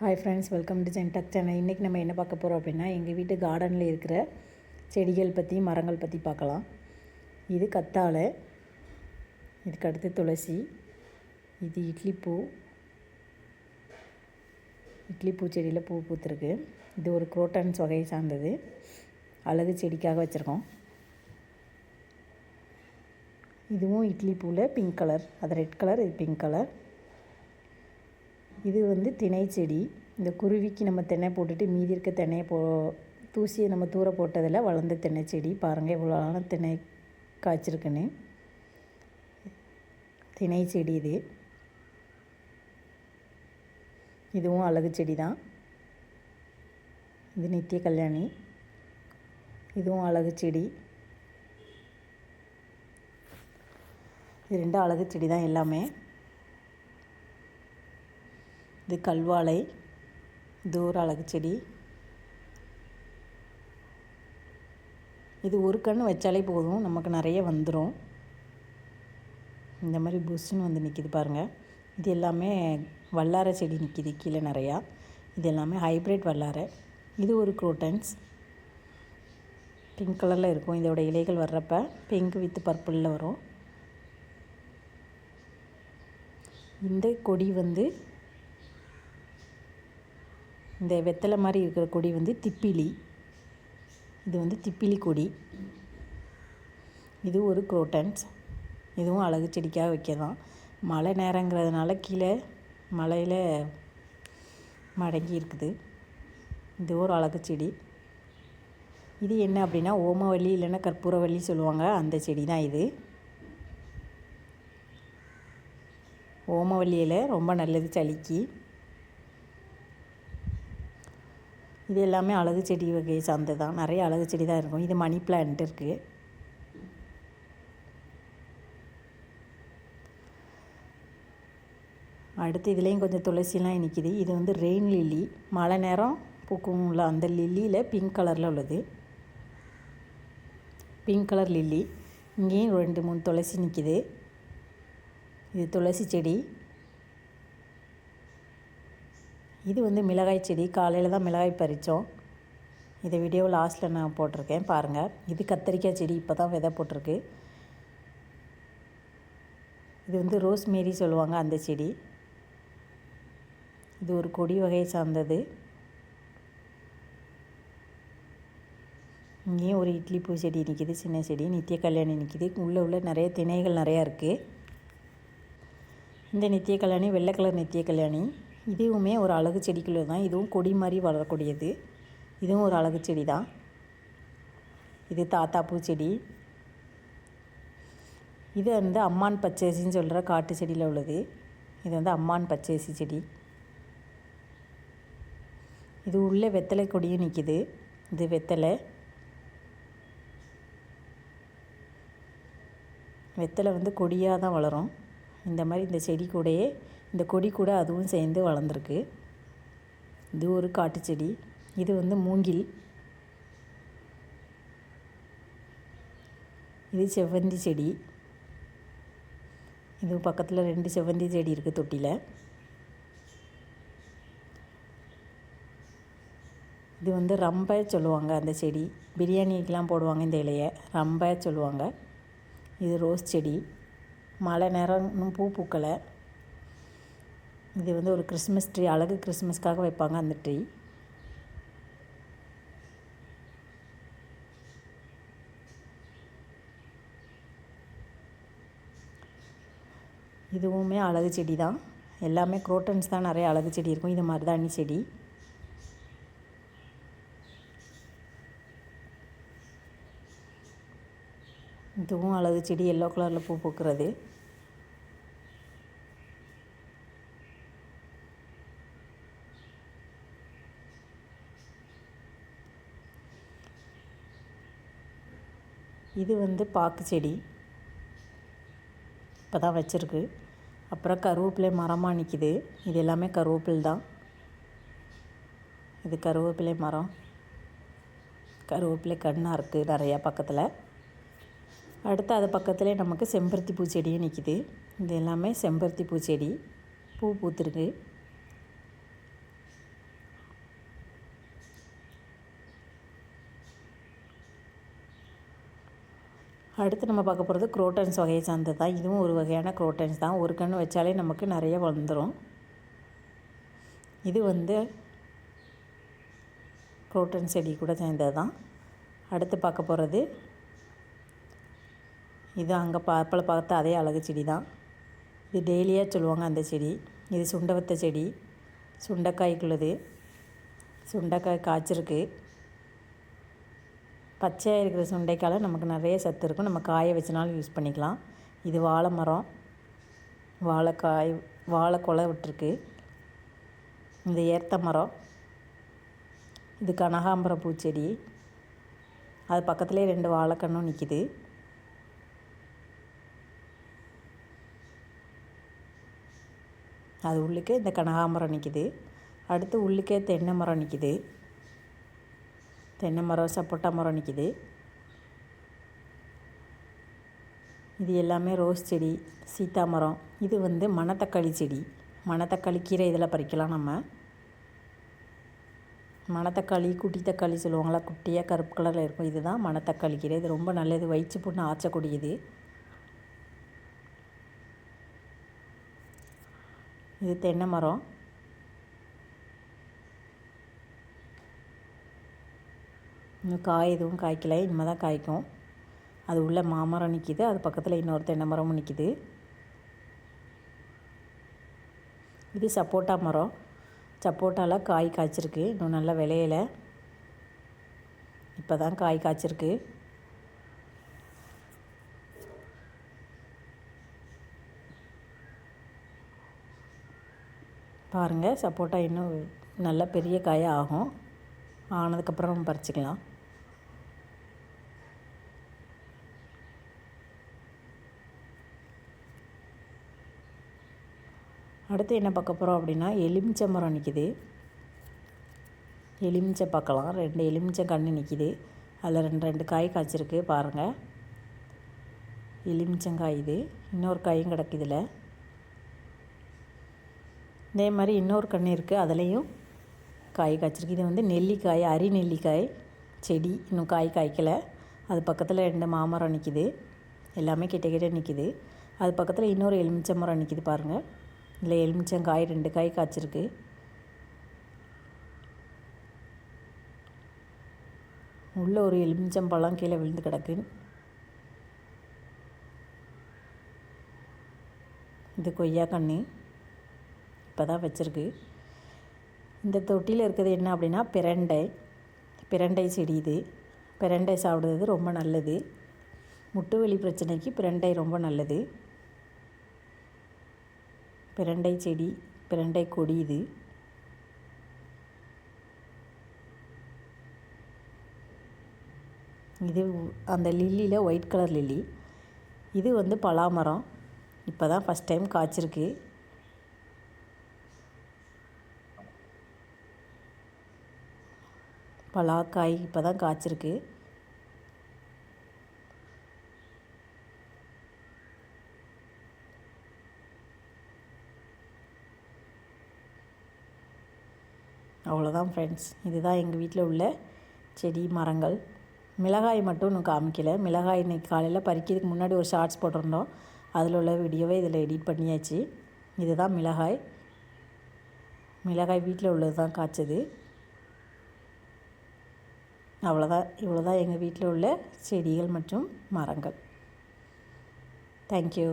Hi friends welcome to ஜென்டக் channel இன்றைக்கி நம்ம என்ன பார்க்க போகிறோம் அப்படின்னா எங்கள் வீட்டு கார்டனில் இருக்கிற செடிகள் பற்றி மரங்கள் பற்றி பார்க்கலாம். இது கத்தாழை இதுக்கு அடுத்து துளசி இது இட்லி பூ இட்லி பூ செடியில் பூ பூத்துருக்கு. இது ஒரு குரோட்டன்ஸ் வகையை சார்ந்தது. அழகு செடிக்காக வச்சுருக்கோம். இதுவும் இட்லி பூவில் பிங்க் கலர் அது ரெட் கலர் இது பிங்க் கலர் இது வந்து திணை செடி. இந்த குருவிக்கு நம்ம தென்னை போட்டுட்டு மீதி இருக்க தென்னையை போ தூசியை நம்ம தூர போட்டதில் வளர்ந்த தென்னை செடி. பாருங்கள் எவ்வளோ அழகான தென்னை காய்ச்சிருக்குன்னு. திணை செடி இது. இதுவும் அழகு செடி தான். இது நித்திய கல்யாணி. இதுவும் அழகு செடி. இது ரெண்டும் அழகு செடி தான் எல்லாமே. இது கல்வாழை இது ஒரு அழகு செடி. இது ஒரு கன்று வச்சாலே போதும் நமக்கு நிறைய வந்துடும் இந்த மாதிரி புஷ்ஷுன்னு வந்து நிற்கிது பாருங்கள் இது எல்லாமே வல்லார செடி நிற்கிது கீழே நிறையா. இது எல்லாமே ஹைப்ரிட் வல்லாரை. இது ஒரு குரோட்டன்ஸ் பிங்க் கலரில் இருக்கும். இதோட இலைகள் வர்றப்ப பிங்க் வித் பர்பிளில் வரும். இந்த கொடி வந்து இந்த வெத்தலை மாதிரி இருக்கிற கொடி வந்து திப்பிலி. இது வந்து திப்பிலி கொடி. இது ஒரு குரோட்டன்ஸ். இதுவும் அழகு செடிக்காக வைக்க தான் மழை நேரங்கிறதுனால கீழே மலையில் மடங்கி இருக்குது இது ஒரு அழகு செடி. இது என்ன அப்படின்னா ஓமவல்லி இல்லைன்னா கற்பூரவள்ளி சொல்லுவாங்க. அந்த செடி தான் இது ஓமவல்லியில் ரொம்ப நல்லது சளிக்கு. இது எல்லாமே அழகு செடி வகையை சார்ந்தது தான் நிறைய அழகு செடி தான் இருக்கும். இது மணி பிளான்ட் இருக்குது அடுத்து இதுலேயும் கொஞ்சம் துளசிலாம் நிற்கிது இது வந்து ரெயின் லில்லி மழை நேரம் பூக்கும் உள்ள அந்த லில்லியில் பிங்க் கலரில் உள்ளது. பிங்க் கலர் லில்லி இங்கேயும் ரெண்டு மூணு துளசி நிற்கிது இது துளசி செடி. இது வந்து மிளகாய் செடி. காலையில் தான் மிளகாய் பறித்தோம் இதை வீடியோ லாஸ்ட்டில் நான் போட்டிருக்கேன். பாருங்கள் இது கத்திரிக்காய் செடி இப்போ தான் விதை போட்டிருக்கு. இது வந்து ரோஸ் மேரி சொல்லுவாங்க அந்த செடி. இது ஒரு கொடி வகையை சார்ந்தது. இங்கேயும் ஒரு இட்லி பூ செடி நிற்கிது சின்ன செடி. நித்திய கல்யாணி நிற்கிது உள்ளே உள்ள நிறைய திணைகள் நிறையா இருக்குது இந்த நித்திய கல்யாணி வெள்ளை கலர் நித்திய கல்யாணி. இதுவுமே ஒரு அழகு செடிக்குள்ளே தான். இதுவும் கொடி மாதிரி வளரக்கூடியது. இதுவும் ஒரு அழகு செடி தான். இது தாத்தா பூச்செடி இது வந்து அம்மான் பச்சேசின்னு சொல்கிற காட்டு செடியில் உள்ளது. இது வந்து அம்மான் பச்சேசி செடி. இது உள்ளே வெத்தலை கொடியும் நிற்கிது. இது வெத்தலை. வெத்தலை வந்து கொடியாக தான் வளரும். இந்த மாதிரி இந்த செடி கூடயே இந்த கொடி கூட அதுவும் சேர்ந்து வளர்ந்துருக்கு. இது ஒரு காட்டுச்செடி இது வந்து மூங்கில். இது செவ்வந்தி செடி. இது பக்கத்தில் ரெண்டு செவ்வந்தி செடி இருக்குது தொட்டியில் இது வந்து ரம்பை சொல்லுவாங்க அந்த செடி. பிரியாணிக்கெலாம் போடுவாங்க இந்த இலையை. ரம்பை சொல்லுவாங்க. இது ரோஸ் செடி. மழை நேரம் இன்னும் பூ பூக்கலை. இது வந்து ஒரு கிறிஸ்மஸ் ட்ரீ அழகு கிறிஸ்மஸ்க்காக வைப்பாங்க அந்த ட்ரீ இதுவுமே அழகு செடி தான். எல்லாமே குரோட்டன்ஸ் தான் நிறைய அழகு செடி இருக்கும். இது மருதாணி செடி. இதுவும் அழகு செடி எல்லோ கலரில் பூ பூக்கிறது. இது வந்து பாக்கு செடி. இப்போ தான் வச்சுருக்கு. அப்புறம் கருவேப்பிலை மரமாக நிற்கிது இது எல்லாமே கருவேப்பில் தான். இது கருவேப்பிலை மரம். கருவேப்பிலை கண்ணாக இருக்குது நிறையா பக்கத்தில். அடுத்து அது பக்கத்துலேயே நமக்கு செம்பருத்தி பூச்செடியும் நிற்கிது இது எல்லாமே செம்பருத்தி பூச்செடி பூ பூத்துருக்கு. அடுத்து நம்ம பார்க்க போகிறது குரோட்டன்ஸ் வகையை சார்ந்தது? தான் இதுவும் ஒரு வகையான குரோட்டன்ஸ் தான். ஒரு கண் வச்சாலே நமக்கு நிறைய வந்துடும் இது வந்து குரோட்டன் செடி கூட சேர்ந்தது தான். அடுத்து பார்க்க போகிறது இது அங்கே பார்ப்பில் பார்த்த அதே அழகு செடி தான். இது டெய்லியாக சொல்லுவாங்க அந்த செடி. இது சுண்டவத்த செடி. சுண்டைக்காய்க்குள்ளது. சுண்டைக்காய் காய்ச்சிருக்கு. பச்சையாக இருக்கிற சுண்டைக்காயில் நமக்கு நிறைய சத்து இருக்கும். நம்ம காய வச்சனாலும் யூஸ் பண்ணிக்கலாம். இது வாழை மரம். வாழைக்காய் வாழை கொலை விட்டுருக்கு. இந்த ஏர்த்த மரம். இது கனகாம்பரம் பூச்செடி. அது பக்கத்துலேயே ரெண்டு வாழைக்கண்ணும் நிற்கிது அது உள்ளுக்கே இந்த கனகாம்பரம் நிற்கிது அடுத்து உள்ளுக்கே தென்னை மரம் நிற்கிது தென்னை மரம் சப்போட்டா மரம் நிற்கிது இது எல்லாமே ரோஸ் செடி சீத்தா மரம். இது வந்து மணத்தக்காளி செடி. மணத்தக்காளி கீரை இதில் பறிக்கலாம் நம்ம. மணத்தக்காளி குட்டி தக்காளி சொல்லுவாங்களா குட்டியாக கருப்பு கலரில் இருக்கும். இதுதான் மணத்தக்காளி கீரை. இது ரொம்ப நல்லது. வயிற்று புண்ணு ஆச்சக்கூடியது இது தென்னை மரம். இன்னும் காய் எதுவும் காய்க்கலை இனிமேல் தான் காய்க்கும். அது உள்ள மாமரம் நிற்கிது அது பக்கத்தில் இன்னொரு தென்னை மரமும் நிற்கிது இது சப்போட்டா மரம். சப்போட்டாவில் காய் காய்ச்சிருக்கு இன்னும் நல்லா விளையலை. இப்போ தான் காய் காய்ச்சிருக்கு. பாருங்கள் சப்போட்டா இன்னும் நல்ல பெரிய காயாக ஆகும். ஆனதுக்கப்புறம் பறிச்சிக்கலாம். அடுத்து என்ன பார்க்க போகிறோம் அப்படின்னா எலுமிச்சை மரம் நிற்கிது எலுமிச்சை பார்க்கலாம். ரெண்டு எலுமிச்சை கன்று நிற்கிது அதில் ரெண்டு ரெண்டு காய் காய்ச்சிருக்கு. பாருங்கள் எலுமிச்சங்காய் இது. இன்னொரு காயும் கிடக்குதுல இதே மாதிரி இன்னொரு கன்று இருக்குது அதுலேயும் காய் காய்ச்சிருக்கு. இது வந்து நெல்லிக்காய் அரி நெல்லிக்காய் செடி. இன்னும் காய் காய்க்கலை. அது பக்கத்தில் ரெண்டு மாமரம் நிற்கிது எல்லாமே கிட்ட கிட்ட நிற்கிது அது பக்கத்தில் இன்னொரு எலுமிச்சை மரம் நிற்கிது பாருங்கள் இதில் எலுமிச்சங்காய் ரெண்டு காய் காய்ச்சிருக்கு. உள்ளே ஒரு எலுமிச்சம்பழம் கீழே விழுந்து கிடக்கு. இது கொய்யா கன்று இப்போ தான் வச்சுருக்கு. இந்த தொட்டியில் இருக்கிறது என்ன அப்படின்னா பிரண்டை. பிரண்டை செடி இது. பிரண்டை சாப்பிடுறது ரொம்ப நல்லது. முட்டு வலி பிரச்சனைக்கு பிரண்டை ரொம்ப நல்லது. பிரண்டை செடி பிரண்டை கொடி இது. இது அந்த லில்லியில் ஒயிட் கலர் லில்லி இது வந்து பலாமரம். இப்போ தான் ஃபஸ்ட் டைம் காய்ச்சிருக்கு. பலாக்காய் இப்போ தான் காய்ச்சிருக்கு. அவ்வளோதான் ஃப்ரெண்ட்ஸ் இதுதான் எங்கள் வீட்டில் உள்ள செடி மரங்கள். மிளகாய் மட்டும் இன்னும் காமிக்கல. மிளகாய் இன்றைக்கி காலையில் பறிக்கிறதுக்கு முன்னாடி ஒரு ஷார்ட்ஸ் போட்டிருந்தோம். அதில் உள்ள வீடியோவை இதில் எடிட் பண்ணியாச்சு. இதுதான் மிளகாய். மிளகாய் வீட்டில் உள்ளது தான் காய்ச்சது. அவ்வளோதான். இவ்வளோ தான் எங்கள் வீட்டில் உள்ள செடிகள் மற்றும் மரங்கள். தேங்க்யூ